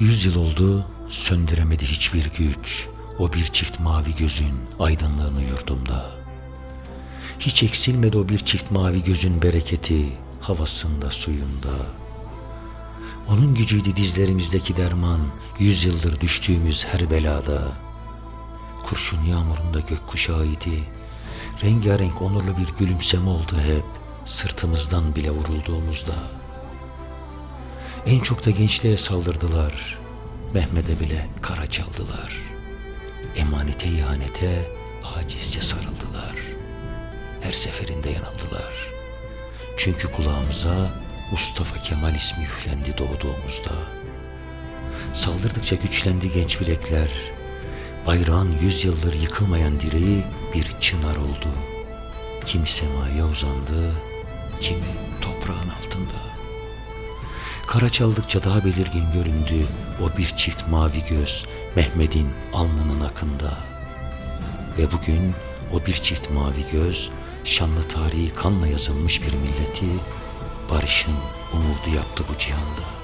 Yüz yıl oldu, söndüremedi hiçbir güç. O bir çift mavi gözün aydınlığını yurdumda. Hiç eksilmedi o bir çift mavi gözün bereketi havasında suyunda. Onun gücüydü dizlerimizdeki derman, yüz yıldır düştüğümüz her belada. Kurşun yağmurunda gökkuşağıydı. Rengarenk onurlu bir gülümseme oldu hep, sırtımızdan bile vurulduğumuzda. En çok da gençliğe saldırdılar. Mehmet'e bile kara çaldılar. Emanete ihanete acizce sarıldılar. Her seferinde yanıldılar. Çünkü kulağımıza Mustafa Kemal ismi üflendi doğduğumuzda. Saldırdıkça güçlendi genç bilekler. Bayrağın yüzyıldır yıkılmayan direği bir çınar oldu. Kimi semaya uzandı, kimi toprağın altında. Kara çaldıkça daha belirgin göründü o bir çift mavi göz Mehmet'in alnının akında. Ve bugün o bir çift mavi göz şanlı tarihi kanla yazılmış bir milleti barışın umudu yaptı bu cihanda.